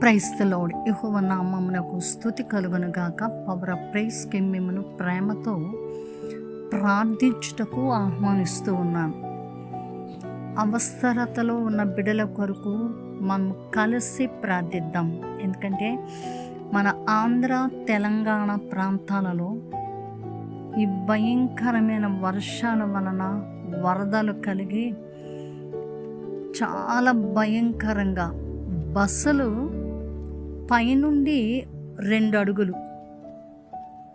ప్రైస్తలోడ్ యహోవ నామమునకు స్థుతి కలుగును గాక పవర్ ఆఫ్ ప్రైస్కి మిమ్మను ప్రేమతో ప్రార్థించుటకు ఆహ్వానిస్తూ ఉన్నాను. అవసరతలో ఉన్న బిడల కొరకు మనం కలిసి ప్రార్థిద్దాం. ఎందుకంటే మన ఆంధ్ర తెలంగాణ ప్రాంతాలలో ఈ భయంకరమైన వర్షాల వలన వరదలు కలిగి చాలా భయంకరంగా బస్సులు పైనుండి రెండు అడుగులు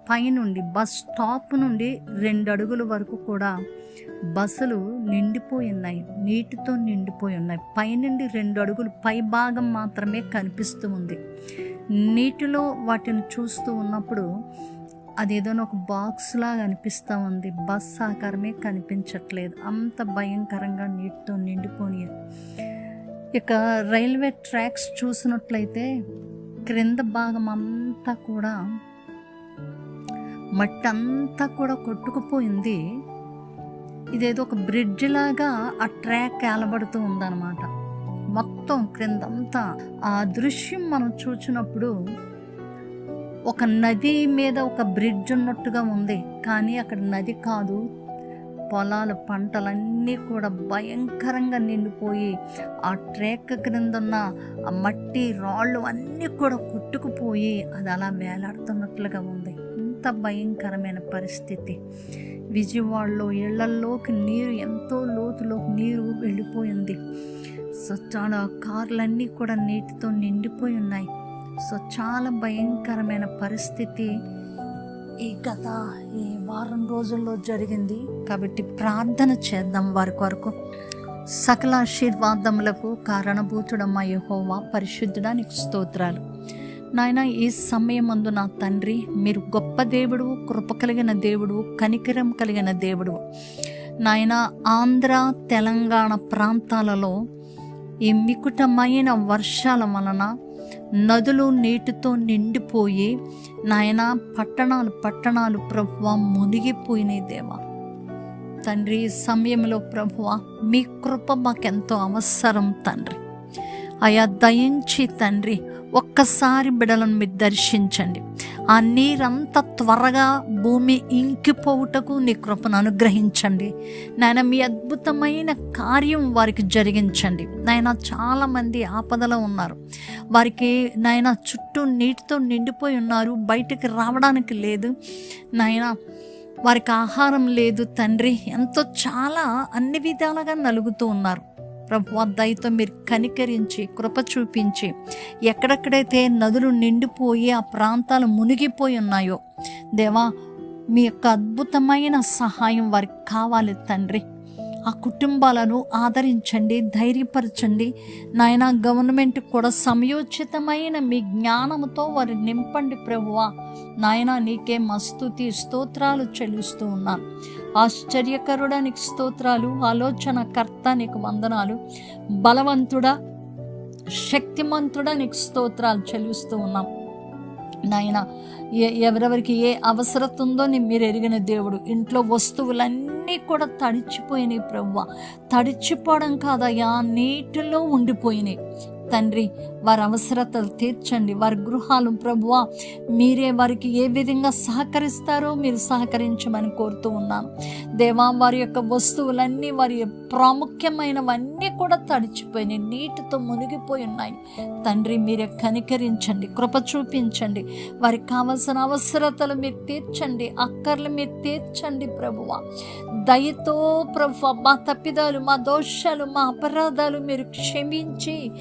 పైనుండి బస్ స్టాప్ నుండి రెండు అడుగుల వరకు కూడా బస్సులు నిండిపోయి ఉన్నాయి. నీటితో నిండిపోయి ఉన్నాయి. పైనుండి రెండు అడుగులు పై భాగం మాత్రమే కనిపిస్తూ ఉంది. నీటిలో వాటిని చూస్తూ ఉన్నప్పుడు అదేదో ఒక బాక్స్ లాగా అనిపిస్తూ ఉంది. బస్ ఆకారమే కనిపించట్లేదు. అంత భయంకరంగా నీటితో నిండిపోయి ఇక రైల్వే ట్రాక్స్ చూసినట్లయితే క్రింద భాగం అంతా కూడా మట్టి అంతా కూడా కొట్టుకుపోయింది. ఇదేదో ఒక బ్రిడ్జ్ లాగా ఆ ట్రాక్ ఏలబడుతూ ఉందన్నమాట. మొత్తం క్రిందంతా. ఆ దృశ్యం మనం చూసినప్పుడు ఒక నది మీద ఒక బ్రిడ్జ్ ఉన్నట్టుగా ఉంది. కానీ అక్కడ నది కాదు పొలాలు పంటలన్నీ కూడా భయంకరంగా నిండిపోయి ఆ ట్రేక్ క్రిందన్న ఆ మట్టి రాళ్ళు అన్నీ కూడా కొట్టుకుపోయి అది అలా వేలాడుతున్నట్లుగా ఉంది. ఇంత భయంకరమైన పరిస్థితి. విజయవాడలో ఇళ్ళల్లోకి నీరు ఎంతో లోతులోకి నీరు వెళ్ళిపోయింది. సో చాలా కార్లన్నీ కూడా నీటితో నిండిపోయి ఉన్నాయి. సో చాలా భయంకరమైన పరిస్థితి. ఈ గత ఈ వారం రోజుల్లో జరిగింది కాబట్టి ప్రార్థన చేద్దాం వారి కొరకు. సకల ఆశీర్వాదములకు కారణభూతుడమ్మ యహోవా పరిశుద్ధడానికి స్తోత్రాలు. నాయన ఈ సమయమందు నా తండ్రి మీరు గొప్ప దేవుడు కృప కలిగిన దేవుడు కనికరం కలిగిన దేవుడు. నాయన ఆంధ్ర తెలంగాణ ప్రాంతాలలో ఈ మికుటమైన వర్షాల వలన నదులు నీటితో నిండిపోయి నాయన పట్టణాలు పట్టణాలు ప్రభువ మునిగిపోయినాయి దేవా. తండ్రి ఈ సమయంలో ప్రభువ మీ కృప మాకెంతో అవసరం తండ్రి. అయా దయించి తండ్రి ఒక్కసారి బిడలను మీరు దర్శించండి. ఆ నీరంతా త్వరగా భూమి ఇంకిపోవుటకు నీ కృపను అనుగ్రహించండి. నాయన మీ అద్భుతమైన కార్యం వారికి జరిగించండి. నాయన చాలామంది ఆపదలో ఉన్నారు. వారికి నాయన చుట్టూ నీటితో నిండిపోయి ఉన్నారు. బయటకు రావడానికి లేదు. నాయన వారికి ఆహారం లేదు. తండ్రి ఎంతో చాలా అన్ని విధాలుగా నలుగుతూ ఉన్నారు. ప్రభు దయతో మీరు కనికరించి కృప చూపించి ఎక్కడెక్కడైతే నదులు నిండిపోయి ఆ ప్రాంతాలు మునిగిపోయి ఉన్నాయో దేవా మీ యొక్క అద్భుతమైన సహాయం వారికి కావాలి తండ్రి. ఆ కుటుంబాలను ఆదరించండి ధైర్యపరచండి. నాయన గవర్నమెంట్ కూడా సమయోచితమైన మీ జ్ఞానంతో వారు నింపండి ప్రభువా. నాయన నీకే మస్తుతి స్తోత్రాలు చెల్లిస్తూ ఉన్నాను ఆశ్చర్యకరుడా నీకు స్తోత్రాలు ఆలోచన కర్త నీకు వందనాలు. బలవంతుడా శక్తిమంతుడా నీకు స్తోత్రాలు చెల్లిస్తూ ఉన్నాం. నాయన ఎవరెవరికి ఏ అవసరత ఉందో మీరు ఎరిగిన దేవుడు. ఇంట్లో వస్తువులన్నీ అన్నీ కూడా తడిచిపోయినాయి ప్రవ్వ. తడిచిపోవడం కాదయ్యా నీటిలో ఉండిపోయినాయి. తండ్రి వారి అవసరతలు తీర్చండి. వారి గృహాలు ప్రభువా మీరే వారికి ఏ విధంగా సహకరిస్తారో మీరు సహకరించమని కోరుతూ ఉన్నాను. దేవా వారి యొక్క వస్తువులన్నీ వారి ప్రాముఖ్యమైనవన్నీ కూడా తడిచిపోయినాయి. నీటితో మునిగిపోయి ఉన్నాయి. తండ్రి మీరే కనికరించండి కృప చూపించండి. వారికి కావలసిన అవసరతలు మీరు తీర్చండి అక్కర్లు మీరు తీర్చండి ప్రభువా. దయతో ప్రభు మా తప్పిదాలు మా దోషాలు మా అపరాధాలు మీరు క్షమించి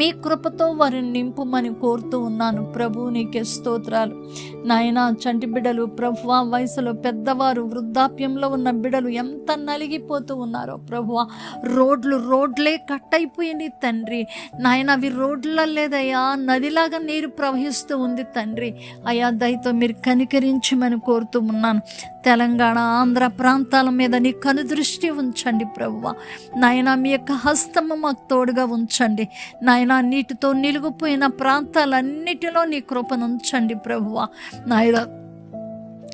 మీ కృపతో వారిని నింపుమని కోరుతూ ఉన్నాను. ప్రభు నీకే స్తోత్రాలు. నాయన చంటి బిడ్డలు ప్రభు వయసులో పెద్దవారు వృద్ధాప్యంలో ఉన్న బిడ్డలు ఎంత నలిగిపోతూ ఉన్నారో ప్రభు రోడ్లు రోడ్లే కట్ అయిపోయింది తండ్రి. నాయన అవి రోడ్ల లేదయ్యా. నదిలాగా నీరు ప్రవహిస్తూ ఉంది తండ్రి. అయా దయతో మీరు కనికరించమని కోరుతూ ఉన్నాను. తెలంగాణ ఆంధ్ర ప్రాంతాల మీద నీ కనుదృష్టి ఉంచండి ప్రభువ. నాయన మీ యొక్క హస్తము మాకు తోడుగా ఉంచండి. నాయన నీటితో నిలిగిపోయిన ప్రాంతాలన్నిటిలో నీ కృపను ఉంచండి ప్రభువ. నాయన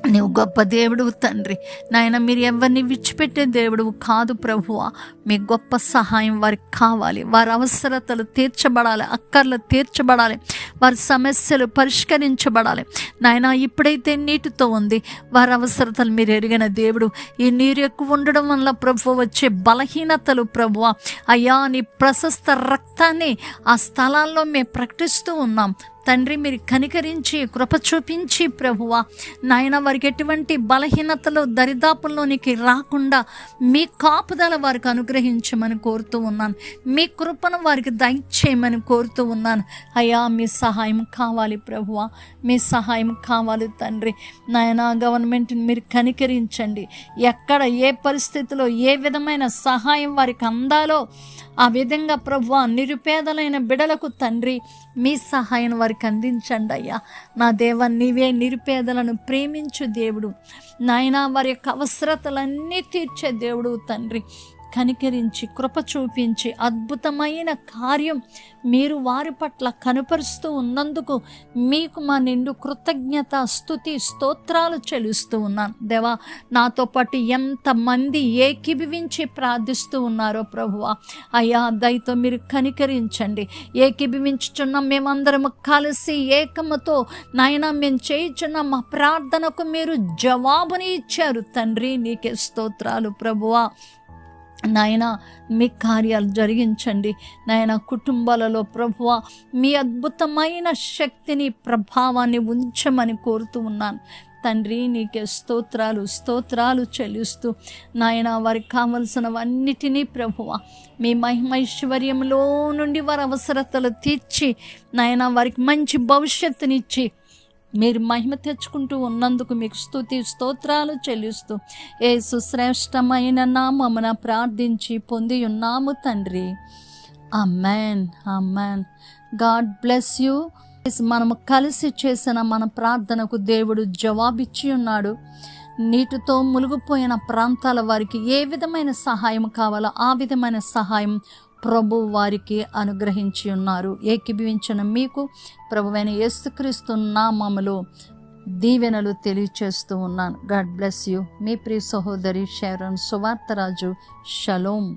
నీవు గొప్ప దేవుడు తండ్రి. నాయన మీరు ఎవరిని విడిచిపెట్టే దేవుడు కాదు ప్రభువ. మీ గొప్ప సహాయం వారికి కావాలి. వారి అవసరతలు తీర్చబడాలి అక్కర్లు తీర్చబడాలి వారి సమస్యలు పరిష్కరించబడాలి. నాయన ఇప్పుడైతే నీటితో ఉంది. వారి అవసరతలు మీరు ఎరిగిన దేవుడు. ఈ నీరు ఎక్కువ ఉండడం వల్ల ప్రభు వచ్చే బలహీనతలు ప్రభువ. అయ్యా నీ ప్రశస్త రక్తాన్ని ఆ స్థలాల్లో మేము ప్రకటిస్తూ ఉన్నాం. తండ్రి మీరు కనికరించి కృప చూపించి ప్రభువ. నాయన వారికి ఎటువంటి బలహీనతలు దరిదాపుల్లోనికి రాకుండా మీ కాపుదల వారికి అనుగ్రహించమని కోరుతూ ఉన్నాను. మీ కృపను వారికి దయచేయమని కోరుతూ ఉన్నాను. అయ్యా మీ సహాయం కావాలి ప్రభువ. మీ సహాయం కావాలి తండ్రి. నాయన గవర్నమెంట్ని మీరు కనికరించండి. ఎక్కడ ఏ పరిస్థితిలో ఏ విధమైన సహాయం వారికి అందాలో ఆ విధంగా ప్రభు నిరుపేదలైన బిడలకు తండ్రి మీ సహాయం వారికి అందించండి అయ్యా. నా దేవ నీవే నిరుపేదలను ప్రేమించు దేవుడు. నాయన వారి యొక్క అవసరతలన్నీ తీర్చే దేవుడు తండ్రి. కనికరించి కృప చూపించి అద్భుతమైన కార్యం మీరు వారి పట్ల కనుపరుస్తూ ఉన్నందుకు మీకు మా నిండు కృతజ్ఞత స్థుతి స్తోత్రాలు చెల్లిస్తూ ఉన్నాను దేవా నాతో పాటు ఎంతమంది ఏకీభవించి ప్రార్థిస్తూ ఉన్నారో ప్రభువా అయ్యా దయతో మీరు కనికరించండి. ఏకీభవించుచున్న మేమందరం కలిసి ఏకముతో నాయన మేము చేయుచున్న మా ప్రార్థనకు మీరు జవాబుని ఇచ్చారు తండ్రి నీకే స్తోత్రాలు ప్రభువా. నాయన మీ కార్యాలు జరిగించండి. నాయన కుటుంబాలలో ప్రభువ మీ అద్భుతమైన శక్తిని ప్రభావాన్ని ఉంచమని కోరుతూ ఉన్నాను. తండ్రి నీకే స్తోత్రాలు స్తోత్రాలు చెల్లిస్తూ నాయన వారికి కావలసినవన్నిటినీ ప్రభువ మీ మహిమైశ్వర్యంలో నుండి వారి అవసరతలు తీర్చి నాయన వారికి మంచి భవిష్యత్తునిచ్చి మీరు మహిమ తెచ్చుకుంటూ ఉన్నందుకు మీకు స్థుతి స్తోత్రాలు చెల్లిస్తూ ఏ సుశ్రేష్టమైన నామమున ప్రార్థించి పొంది ఉన్నాము తండ్రి. Amen amen God bless you మనము కలిసి చేసిన మన ప్రార్థనకు దేవుడు జవాబిచ్చి ఉన్నాడు. నీటితో మునిగిపోయిన ప్రాంతాల వారికి ఏ విధమైన సహాయం కావాలో ఆ విధమైన సహాయం ప్రభు వారికి అనుగ్రహించి ఉన్నారు. ఏకీభవించిన మీకు ప్రభువైన యేసుక్రీస్తు నామములో దీవెనలు తెలియచేస్తూ ఉన్నాను. God bless you. మీ ప్రియ సహోదరి షారోన్ సువార్తరాజు. షలోం.